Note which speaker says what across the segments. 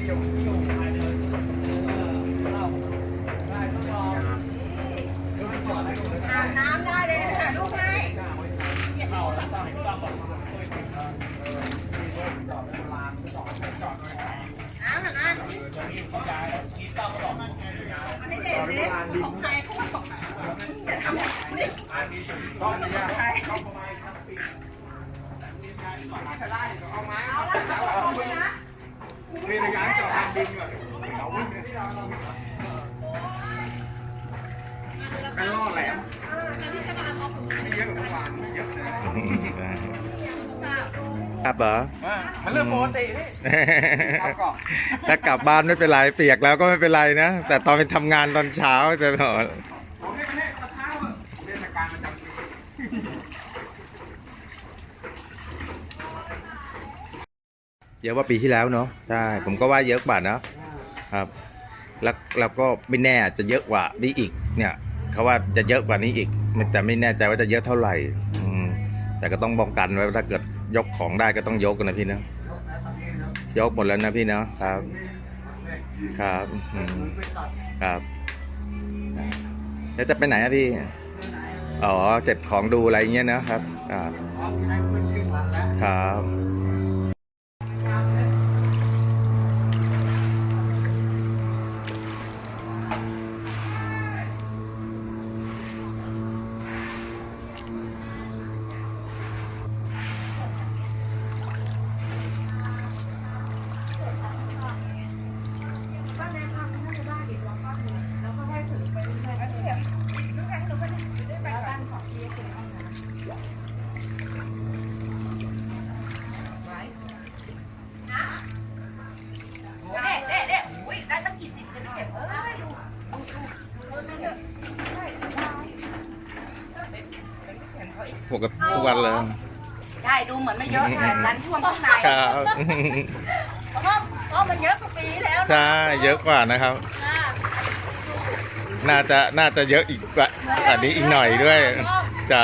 Speaker 1: อาบน้ำได้เลยค่ะลูกให้น้ำนะอันนี้เด็ดเลยของใครเขาว่าของใครอย่าทำแบบนี้ของใครเอาละเอาละนะ
Speaker 2: นี่ระยะจอดทางดินก่อนเอาวิ่งกันรอดแหลมไม่เยอะกว่าเมื่อวานเยอะเลย
Speaker 3: ครับเหรอ
Speaker 2: มันเรื่องปกติพี่เอาก่อน
Speaker 3: ถ้ากลับบ้านไม่เป็นไรเปียกแล้วก็ไม่เป็นไรนะ แต่ตอนไปทำงานตอนเช้าจะบอก
Speaker 2: ผมให้มันให้ตะเท้าอะเทศกาลประจำปี
Speaker 3: เยอะกว่าปีที่แล้วเนาะใช่ผมก็ว่าเยอะกว่านะครับ แล้วแล้วก็ไม่แน่อาจจะเยอะกว่านี้อีก เนี่ยเขาว่าจะเยอะกว่านี้อีกแต่ไม่แน่ใจว่าจะเยอะเท่าไหร่อืมแต่ก็ต้องป้องกันไว้ถ้าเกิดยกของได้ก็ต้องยกนะพี่นะยกหมดแล้วนะพี่เนาะครับ ครับอืมครับแล้วจะไปไหนอะพี่อ๋อเก็บของดูอะไรเงี้ยนะครับ ครับ
Speaker 1: ดูดูเถอะ
Speaker 3: ปกติทุกวันเลย
Speaker 1: ใช่ดูเหมือนไม่เยอะค่ะดันท่วมข้างใน
Speaker 3: ครับ
Speaker 1: เพราะว่าเพราะมันเยอะกว่าปีที่แล้วนะ
Speaker 3: ใช่เยอะกว่านะครับ
Speaker 1: อ่า
Speaker 3: น่าจะน่าจะเยอะอีกกว่าอันนี้อีกหน่อยด้วยจะ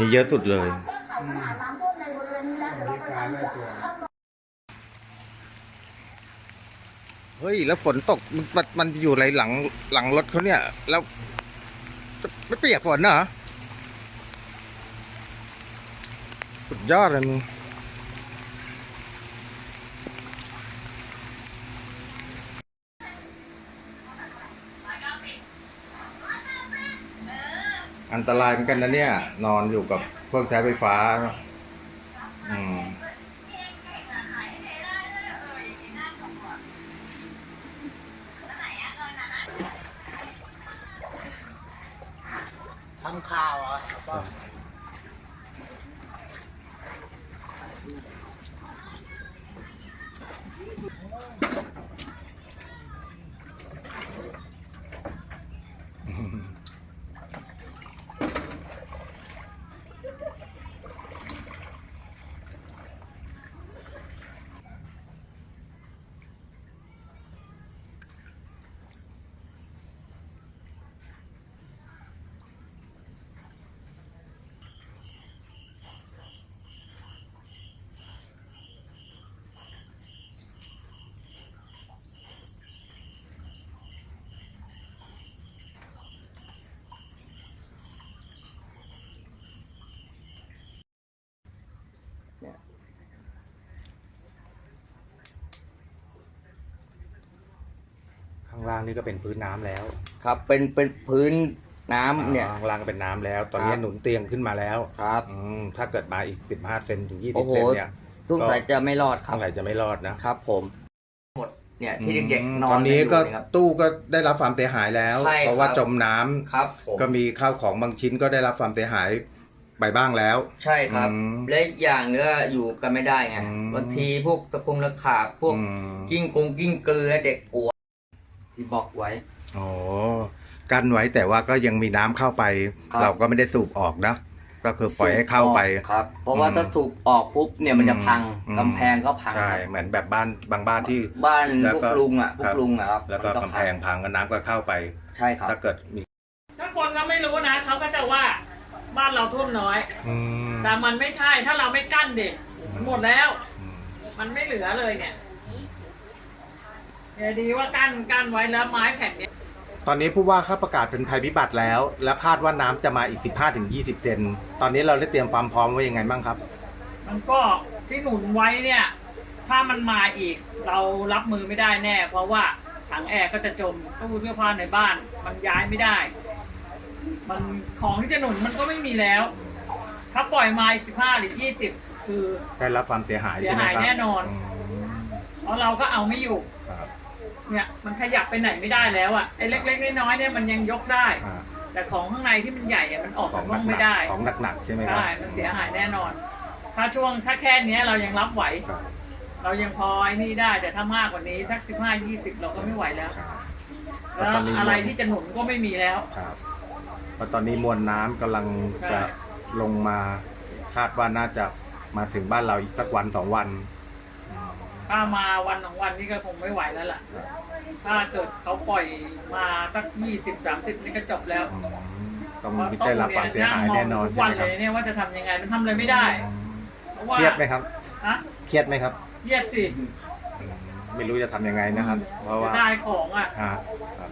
Speaker 3: นี่เยอะสุดเลย เฮ้ย แล้วฝนตกมันมันมันอยู่ไรหลังหลังรถเขาเนี่ย แล้วไม่เปียกฝนเหรอสุดยอดเลยมึง อันตรายเหมือนกันนะเนี่ย นอนอยู่กับเครื่องใช้ไฟฟ้าอืม
Speaker 4: ทำข่าวอะ
Speaker 3: ล่างนี่ก็เป็นพื้นน้ำแล้ว
Speaker 5: ครับ เป็นเป็นพื้นน้ำเนี่ย
Speaker 3: อ่าข้างล่างก็เป็นน้ำแล้ว ตอนนี้
Speaker 5: ครับ
Speaker 3: หนุนเตียงขึ้นมาแล้ว
Speaker 5: ครับ
Speaker 3: อืมถ้าเกิดมาอีก 15 เซนถึง
Speaker 5: โอ้
Speaker 3: 20
Speaker 5: โห
Speaker 3: เซนเนี่ย
Speaker 5: ทุกสายจะไม่รอดครั
Speaker 3: ข้า
Speaker 5: บ
Speaker 3: งไหนจะไม่รอดนะครับ
Speaker 5: ผมหมดเนี่ยที่เด็ก
Speaker 3: อืม
Speaker 5: ๆนอน
Speaker 3: ตอนนี้
Speaker 5: ยู่
Speaker 3: ก็
Speaker 5: เยครับ
Speaker 3: ตู้ก็ได้รับความเสียหายแล้ว
Speaker 5: ใช่ครับ
Speaker 3: เพราะว่าจมน้ำ
Speaker 5: ครับผม
Speaker 3: ก็มีข้าวของบางชิ้นก็ได้รับความเสียหายไปบ้างแล้ว
Speaker 5: ใช่ครับ
Speaker 3: อืม
Speaker 5: และอีกอย่างเนื้ออยู่กันไม่ได้ไง
Speaker 3: อืม
Speaker 5: บางทีพวกตะคุมตะขาบพวก
Speaker 3: อืม
Speaker 5: กิ้งกงกิ้งเกลือเด็กกลัว ที่บอกไว้
Speaker 3: โอ้กันไว้แต่ว่าก็ยังมีน้ำเข้าไป
Speaker 5: ครับ
Speaker 3: เราก็ไม่ได้สูบออกนะก็คือปล่อยให้เข้าไป
Speaker 5: ครับ เพราะว่า
Speaker 3: อืม
Speaker 5: ถ้าถูกออกปุ๊บเนี่ยมันจะพัง
Speaker 3: อืม
Speaker 5: กำแพงก็พัง
Speaker 3: ใช่
Speaker 5: ครับ
Speaker 3: เหมือนแบบบ้านบางบ้านที่
Speaker 5: บ้าน
Speaker 3: แล้ว
Speaker 5: พว
Speaker 3: ก็
Speaker 5: กลุงอะพว
Speaker 3: ครั
Speaker 5: ก
Speaker 3: บ
Speaker 5: ลุงอะครับ
Speaker 3: แล้วก็
Speaker 5: มัน
Speaker 3: กำแพงพังก็น้ำก็เข้าไป
Speaker 5: ใช่ครับ
Speaker 3: ถ้าเกิดมี
Speaker 6: ถ้าคนก็ไม่รู้นะเขาก็จะว่าบ้านเราท่วมน้อย
Speaker 3: อืม
Speaker 6: แต่มันไม่ใช่ถ้าเราไม่กั้นเด็กหมดแล้ว
Speaker 3: อืม
Speaker 6: มันไม่เหลือเลยเนี่ย เนี่ยดีว่ากั้นกั้นไว้แล้วไม้แผ่นเนี้ย
Speaker 3: ตอนนี้ผู้ว่าเขาประกาศเป็นภัยพิบัติแล้ว แล้วคาดว่าน้ำจะมาอีก 15-20 เซนตอนนี้เราได้เตรียมความพร้อมไว้ยังไงบ้างครับ
Speaker 6: มันก็ที่หนุนไว้เนี่ย ถ้ามันมาอีกเรารับมือไม่ได้แน่ เพราะว่าถังแอร์ก็จะจมตู้เสื้อผ้าในบ้าน มันย้ายไม่ได้ มันของที่จะหนุนมันก็ไม่มีแล้ว ถ้าปล่อยมาอีกสิบห้าหรือยี่สิบคือ
Speaker 3: ได้รับความเสียหาย
Speaker 6: เสีย
Speaker 3: ใช่ไหม
Speaker 6: หาย
Speaker 3: ครับ
Speaker 6: แน่นอน
Speaker 3: ม
Speaker 6: เพราะเราก็เอาไม่อยู่
Speaker 3: ครับ
Speaker 6: เนี่ยมันขยับไปไหนไม่ได้แล้วอะไอ้เล็กๆน้อยๆเนี่ยมันยังยกได้
Speaker 3: อ่า
Speaker 6: แต่ของข้างในที่มันใหญ่อะมันออก
Speaker 3: ขอ
Speaker 6: จางก
Speaker 3: ห
Speaker 6: ร่
Speaker 3: นั
Speaker 6: อง
Speaker 3: ก
Speaker 6: ไม่ได้
Speaker 3: ๆของหนักๆใช่ไหมครับ
Speaker 6: ใช่มันเสียหายแน่นอน ถ้าช่วงถ้าแค่เนี้ยเรายังรับไหว
Speaker 3: ครับ
Speaker 6: เรายังพอไอ้นี่ได้ แต่ถ้ามากกว่านี้สักสิบห้ายี่สิบเราก็ไม่ไหวแล้ว
Speaker 3: ครับ
Speaker 6: แล้ว
Speaker 3: ตอนนี้
Speaker 6: อะไรที่จะหนุนก็ไม่มีแล้ว
Speaker 3: ครับเพราะตอนนี้มวลน้ำกำลัง
Speaker 6: ใช่
Speaker 3: จะลงมาคาดว่าน่าจะมาถึงบ้านเราอีกสักวันสองวัน
Speaker 6: ถ้ามาวันสองวันนี่ก็คงไม่ไหวแล้วล่ะ ถ้าเกิดเขาปล่อยมาสักยี่สิบสามสิบนี่ก็จบแล้ว
Speaker 3: อืมต้องได้รับความเสียหายแน่นอน
Speaker 6: ทุก
Speaker 3: ใช่
Speaker 6: วัน
Speaker 3: ไหมค
Speaker 6: เล
Speaker 3: รับ
Speaker 6: ยเนี่ยว่าจะทำยังไงมันทำอะไรไม่ได้เพราะว่า
Speaker 3: เครียดไหมครับ
Speaker 6: ฮะ
Speaker 3: เครียดไหมครับ
Speaker 6: เครียดสิ
Speaker 3: อืมไม่รู้จะทำยังไงนะครับ เพราะว่า
Speaker 6: ได้ของอะ
Speaker 3: อ่าครับ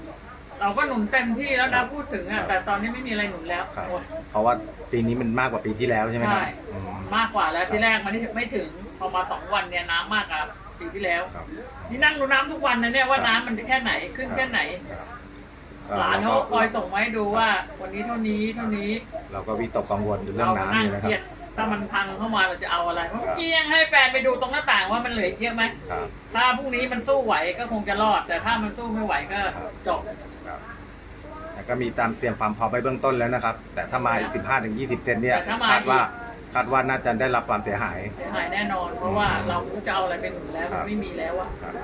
Speaker 6: เราก็หนุนเต็มที่แล้วนะพูดถึง
Speaker 3: ครั
Speaker 6: อะ
Speaker 3: บ
Speaker 6: แต่ตอนนี้ไม่มีอะไรหนุนแล้ว
Speaker 3: ครับ
Speaker 6: หมด
Speaker 3: เพราะว่าปีนี้มันมากกว่าปีที่แล้วใช่ไหมครับ
Speaker 6: ใช่
Speaker 3: อืม
Speaker 6: มากกว่าแล้วที่แรกมันไม่ถึงพอมาสองวันเนี่ยน้ำมากกว่า ปีที่แล้ว
Speaker 3: ครับ
Speaker 6: นี่นั่งดูน้ำทุกวันนะเนี่ยว่า
Speaker 3: ครับ
Speaker 6: น้ำมันจะแค่ไหนขึ้นแค่ไหน
Speaker 3: ครับ
Speaker 6: หลานเขา
Speaker 3: เรา
Speaker 6: ก็คอยส่งมาให้ดูว่า วันนี้เท่านี้เท่านี้
Speaker 3: เราก็วิตกกังวลอยู่เรื่อ
Speaker 6: เรา
Speaker 3: ง
Speaker 6: ก็
Speaker 3: น้ำ
Speaker 6: นั่ง
Speaker 3: อยู่นะ
Speaker 6: เค
Speaker 3: ครั
Speaker 6: รีย
Speaker 3: บ
Speaker 6: ดถ้ามันพังเข้ามาเราจะเอาอะไรเมื่
Speaker 3: ค
Speaker 6: อ
Speaker 3: รับ
Speaker 6: กี้ยังให้แฟนไปดูตรงหน้าต่างว่ามันเหลืออีกเยอะไหม
Speaker 3: ครับ
Speaker 6: ถ้าพรุ่งนี้มันสู้ไหวก็คงจะรอด แต่ถ้ามันสู้ไม่ไหวก็
Speaker 3: ครับ
Speaker 6: จบ
Speaker 3: ครับแต่ก็มีตามเตรียมความพร้อมไปเบื้องต้นแล้วนะครับ แต่ถ้ามาอีก15ถึง20เซนเนี่ย
Speaker 6: แต่ถ้ามา
Speaker 3: คาดว่า
Speaker 6: อีก
Speaker 3: คาดว่าน่าจะได้รับความเสียหาย
Speaker 6: เสียหายแน่นอน เพราะว่าเราไม่รู้จะเอาอะไรเป็นหนุนแล้ว
Speaker 3: ครั
Speaker 6: มัน
Speaker 3: บ
Speaker 6: ไม่มีแล้วอะ
Speaker 3: ครับ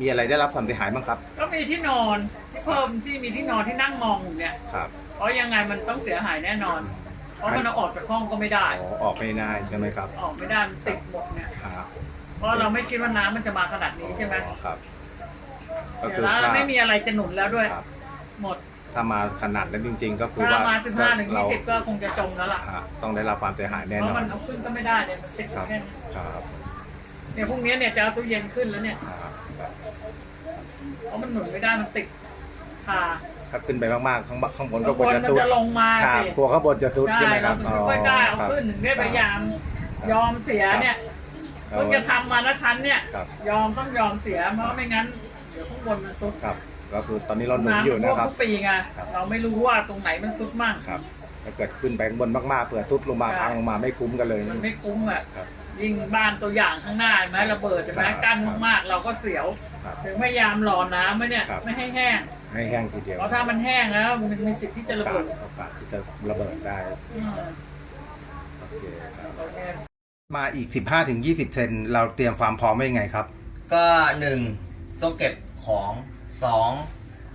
Speaker 3: มีอะไรได้รับความเสียหายบ้างครับ
Speaker 6: ก็มีที่นอนที่เพิ่มที่มีที่นอนที่นั่งมองอยู่เนี่ย
Speaker 3: ครับ
Speaker 6: เพราะยังไงมันต้องเสียหายแน่นอน เพราะมันเอาออกจากห้องก็ไม่ได้
Speaker 3: อ๋อออกไม่ได้ใช่ไหมครับ
Speaker 6: ออกไม่ได้มันติดหมดเนี่ย
Speaker 3: ครับ
Speaker 6: เพราะเราไม่คิดว่าน้ำมันจะมาขนาดนี้ใช่ไหม
Speaker 3: อ๋อครับ ก็
Speaker 6: เดี๋ย
Speaker 3: คื
Speaker 6: ว
Speaker 3: อ
Speaker 6: แล้ว
Speaker 3: ถ้า
Speaker 6: ไม่มีอะไรจะหนุนแล้วด้วย
Speaker 3: ครับ
Speaker 6: หมด
Speaker 3: ถ้ามาขนาดนั้นจริง ๆ ก็คือ
Speaker 6: ถ้า
Speaker 3: ว่า
Speaker 6: มาสิบห้าถึง
Speaker 3: เรา
Speaker 6: ยี่สิบก็คงจะจมแล้วล่ะ
Speaker 3: อ่าต้องได้รับความเสียหายแน่
Speaker 6: เพ
Speaker 3: นอ
Speaker 6: ราะมัน
Speaker 3: น
Speaker 6: เอาขึ้นก็ไม่ได้เนี่ยมันติด
Speaker 3: ครับ
Speaker 6: แค่นี้
Speaker 3: ครับ
Speaker 6: เนี่ยพรุ่งนี้เนี่ยจะเอาตู้เย็นขึ้นแล้วเนี่ย
Speaker 3: ครับ
Speaker 6: เพราะมันหนุนไม่ได้มันติดคา
Speaker 3: ถ้าขึ้นไปมากๆข้างบข้างบนก็
Speaker 6: บาง
Speaker 3: ควร
Speaker 6: คน
Speaker 3: จะ
Speaker 6: มัน
Speaker 3: สุด
Speaker 6: จะลงมา
Speaker 3: ครับ
Speaker 6: สิ
Speaker 3: กลัวข้างบนจะสุดใช่
Speaker 6: ใช่
Speaker 3: ไหมค
Speaker 6: เรา
Speaker 3: รับ
Speaker 6: ถึงไม่ค่อยกล้าเอาขึ้นถึงได้พยายามยอมเสียเนี่ย
Speaker 3: ครับ
Speaker 6: เพิ่งจะทำมาแล้วชั้นเนี่ย
Speaker 3: ครับ
Speaker 6: ยอมต้องยอมเสียเพราะไม่งั้นเดี๋ยวข้างบนมันซุด
Speaker 3: ครับ ก็คือตอนนี้เราหนุนอยู่
Speaker 6: น้ำมันท่วม
Speaker 3: นะครับ
Speaker 6: ทุกปีไง
Speaker 3: ครับ
Speaker 6: เราไม่รู้ว่าตรงไหนมันซุดมั่ง
Speaker 3: ครับถ้าเกิดขึ้นไปข้างบนมากๆเผื่อทุบลงมา
Speaker 6: ใช่
Speaker 3: พังลงมาไม่คุ้มกันเลย
Speaker 6: มันไม่คุ้มอะ
Speaker 3: ครับ
Speaker 6: ยิ่งบ้านตัวอย่างข้างหน้าเห็นไหมระเบิดเห็นไหม
Speaker 3: ครับ
Speaker 6: กั้นมากๆเราก็เสียว
Speaker 3: ครับ
Speaker 6: ถึงพยายามหล่อน้ำไว้เนี่ย
Speaker 3: ครับ
Speaker 6: ไม่ให้แห้ง
Speaker 3: ให้แห้งทีเดียว
Speaker 6: เพราะถ้ามันแห้งแล้วมันมีสิทธิ์ที่จะ
Speaker 3: โอ
Speaker 6: ระ
Speaker 3: กา
Speaker 6: เบิ
Speaker 3: ส
Speaker 6: ด
Speaker 3: โอกาสที่จะระเบิดได้
Speaker 6: อืม
Speaker 3: โอเคครับ
Speaker 6: โอเค
Speaker 3: มาอีก 15ถึง20 เซนเราเตรียมความพร้อมไว้ยังไงครับ
Speaker 5: ก็หนึ่งต้องเก็บของ สอง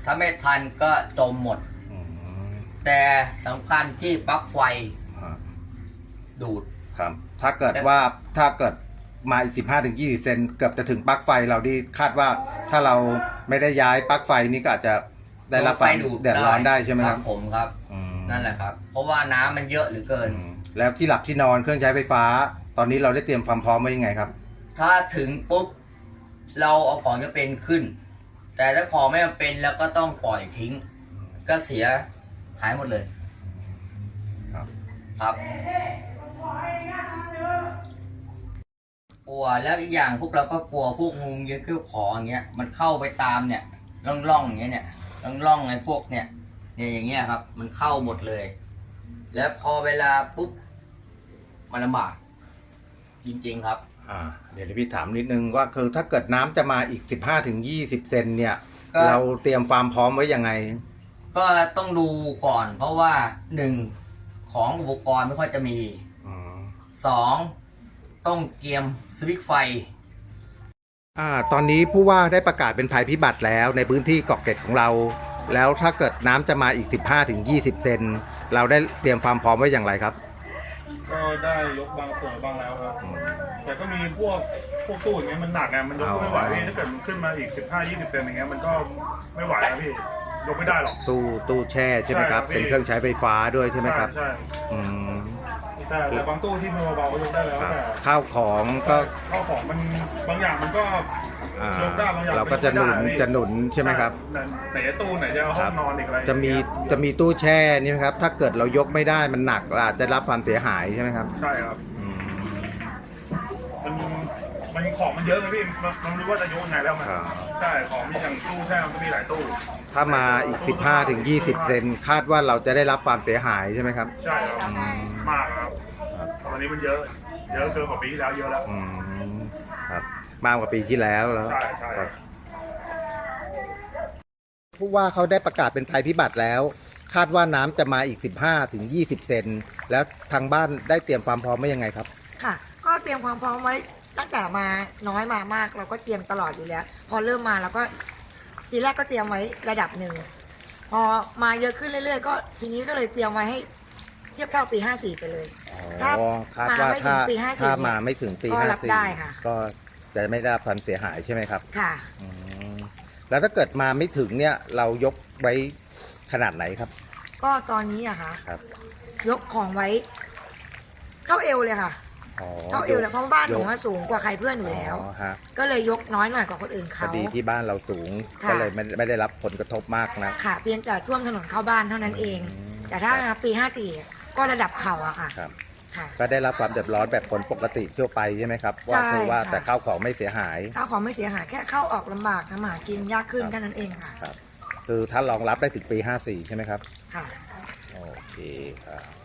Speaker 5: ถ้าไม่ทันก็จมหมด
Speaker 3: อืม
Speaker 5: แต่สำคัญที่ปลั๊กไฟ
Speaker 3: อ่า
Speaker 5: ดูด
Speaker 3: ครับ ถ้าเกิดว่าถ้าเกิดมาอีก15ถึง20เซนเกือบจะถึงปลั๊กไฟเราดีคาดว่าถ้าเราไม่ได้ย้ายปลั๊กไฟนี้ก็อาจจะได้รับความเดือดร้อนได้ใช่ไหมครับ
Speaker 5: ผมครับ
Speaker 3: อืม
Speaker 5: นั่นแหละครับ เพราะว่าน้ำมันเยอะเหลือเกิน
Speaker 3: อืมแล้วที่หลับที่นอนเครื่องใช้ไฟฟ้า ตอนนี้เราได้เตรียมความพร้อมไว้ยังไงครับ
Speaker 5: ถ้าถึงปุ๊บ เราเอาของจะเป็นขึ้น แต่ถ้าของไม่จำเป็นแล้วก็ต้องปล่อยทิ้ง ก็เสียหายหมดเลย
Speaker 3: ครับ
Speaker 5: ครับกลัวแล้วอีกอย่างพวกเราก็กลัวพวกงูเงี้ยคือขออย่างเงี้ยมันเข้าไปตามเนี่ยร่องร่องๆอย่างเงี้ยเนี่ยร่องร่องๆไอ้พวกเนี่ยเนี่ยอย่างเงี้ยครับ มันเข้าหมดเลย แล้วพอเวลาปุ๊บมันลำบากจริงๆครับ
Speaker 3: อ่าเดี๋ยวพี่ถามนิดนึงว่าคือถ้าเกิดน้ำจะมาอีก15ถึง20เซนเนี่ย
Speaker 5: ก็
Speaker 3: เราเตรียมความพร้อมไว้ยังไง
Speaker 5: ก็ต้องดูก่อน เพราะว่าหนึ่งของอุปกรณ์ไม่ค่อยจะมี
Speaker 3: อืม
Speaker 5: สองต้องเตรียมสวิตช์ไฟ
Speaker 3: อ่า ตอนนี้ผู้ว่าได้ประกาศเป็นภัยพิบัติแล้วในพื้นที่เกาะเกร็ดของเรา แล้วถ้าเกิดน้ำจะมาอีก15ถึง20เซนเราได้เตรียมความพร้อมไว้อย่างไรครับ
Speaker 4: ก็ได้ยกบางส่วนบางแล้วครับ แต่ก็มีพวกพวกตู้อย่างเงี้ยมันหนักไงมันยกไม่ไหวพี่ถ้าเกิดมันขึ้นมาอีก15 20เซนอย่างเงี้ยมันก็ไม่ไหวครับพี่ยกไม่ได้หรอก
Speaker 3: ตู้ตู้แช่ใช่ไหมครับ
Speaker 4: ใช่ครับ
Speaker 3: เป็นเครื่องใช้ไฟฟ้าด้วยใช่ไหมครับ
Speaker 4: ใช่
Speaker 3: อืม
Speaker 4: ใช่แต่บางตู้ที่มันเบาๆก็ยกได้แล้ว
Speaker 3: ครับ
Speaker 4: แต่
Speaker 3: ข้าวของก็
Speaker 4: ข้าวของมันบางอย่างมันก็
Speaker 3: อ่าย
Speaker 4: กได้บางอย่าง
Speaker 3: เราก็จะหนุน
Speaker 4: ไม่ได้
Speaker 3: จะหนุนใช่ไหมครับ
Speaker 4: ไหนไหนจะตู้ไหนจะเอาห้องนอนอีกอะไร
Speaker 3: จะมีจะมีตู้แช่นี่นะครับ ถ้าเกิดเรายกไม่ได้มันหนักเราอาจจะรับความเสียหายใช่ไหมครับ
Speaker 4: ใช่ครับ
Speaker 3: อืม
Speaker 4: มัน มันของมันเยอะไงพี่มันมันไม่รู้ว่าจะยกยังไงแล้วมัน
Speaker 3: ครับ
Speaker 4: ใช่ของมีอย่างตู้แช่มันก็มีหลายตู้
Speaker 3: ถ้ามาอีก 15ถึง20 เซนคาดว่าเราจะได้รับความเสียหายใช่ไหมครับ
Speaker 4: ใช่ครับ
Speaker 3: อืม
Speaker 4: มากครับ
Speaker 3: ครับ
Speaker 4: ตอนนี้มันเยอะ เยอะเกินกว่าปีที่แล้วเยอะแล้ว
Speaker 3: อืมครับมากกว่าปีที่แล้วแล้ว
Speaker 4: ใช่ใช่
Speaker 3: ครับผู้ว่าเขาได้ประกาศเป็นภัยพิบัติแล้ว คาดว่าน้ำจะมาอีก 15ถึง20 เซนแล้วทางบ้านได้เตรียมความพร้อมไว้ยังไงครับ
Speaker 7: ค่ะ ก็เตรียมความพร้อมไว้ ตั้งแต่มาน้อยมามาก เราก็เตรียมตลอดอยู่แล้ว พอเริ่มมาเราก็ทีแรกก็เตรียมไว้ระดับหนึ่งพอมาเยอะขึ้นเรื่อยๆ ก็ทีนี้ก็เลยเตรียมไว้ให้ เทียบเท่าปี54ไปเลย ถ้า
Speaker 3: อ๋อคาดว่า
Speaker 7: มาไม่ถึ
Speaker 3: ถ้าง
Speaker 7: ปี54
Speaker 3: ถ้ามาไม่ถึงปี
Speaker 7: ก็รับได้ค่ะ
Speaker 3: 54ก็จะไม่ได้รับความเสียหายใช่ไหมครับ
Speaker 7: ค่ะ
Speaker 3: อืมแล้วถ้าเกิดมาไม่ถึงเนี่ยเรายกไว้ขนาดไหนครับ
Speaker 7: ก็ตอนนี้อะค่ะ
Speaker 3: ครับ
Speaker 7: ยกของไว้เท่าเอวเลยค่ะ
Speaker 3: อ๋อ
Speaker 7: เท่าเอวเลยเพราะว่าบ้านหนู
Speaker 3: ยก
Speaker 7: อะสูงกว่าใครเพื่อนอยู่แล้ว
Speaker 3: อ๋อฮะ
Speaker 7: ก็เลยยกน้อยหน่อยกว่าคนอื่น
Speaker 3: พอ
Speaker 7: เขา
Speaker 3: ดีที่บ้านเราสูง
Speaker 7: ค่ะ
Speaker 3: ก็เลยไม่ไม่ได้รับผลกระทบมากนะ
Speaker 7: ค่ะเพียงแต่ท่วมถนนเข้าบ้านเท่านั้นเอง
Speaker 3: อืม
Speaker 7: แต่ถ้าปี54ก็ระดับเข่าอะค่ะ
Speaker 3: ครับ
Speaker 7: ค่ะ
Speaker 3: ก็ได้รับความเดือดร้อนแบบคนปกติทั่วไปใช่ไหมครับ ว่า
Speaker 7: ใช่
Speaker 3: คือว่า
Speaker 7: ค่ะ
Speaker 3: แต่ข้าวของไม่เสียหาย
Speaker 7: ข้าวของไม่เสียหายแค่เข้าออกลำบากทำมาหากินยากขึ้น
Speaker 3: ครับ
Speaker 7: แค่นั้นเองค่ะ
Speaker 3: ครับคือถ้ารองรับได้ถึงปี 54 ใช่ไหมครับ
Speaker 7: ค่ะ
Speaker 3: โอเคครับ